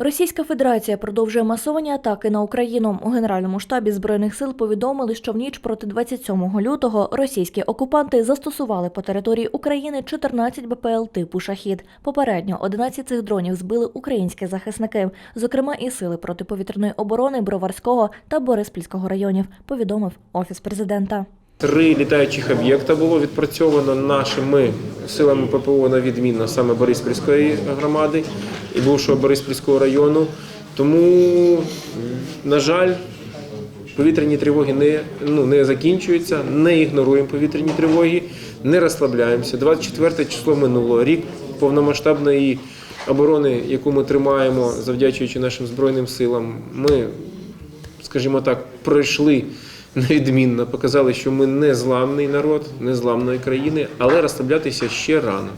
Російська Федерація продовжує масовані атаки на Україну. У Генеральному штабі збройних сил повідомили, що в ніч проти 27 лютого російські окупанти застосували по території України 14 БПЛ типу Шахід. Попередньо 11 цих дронів збили українські захисники, зокрема і сили протиповітряної оборони Броварського та Бориспільського районів. Повідомив офіс президента. Три літаючих об'єкта було відпрацьовано нашими силами ППО на відмінно саме Бориспільської громади і бувшого Бориспільського району. Тому, на жаль, повітряні тривоги не, ну, не закінчуються, не ігноруємо повітряні тривоги, не розслабляємося. 24 число минуло рік повномасштабної оборони, яку ми тримаємо, завдячуючи нашим збройним силам. Ми скажімо так, пройшли невідмінно, показали, що ми не зламний народ, не зламної країни, але розслаблятися ще рано.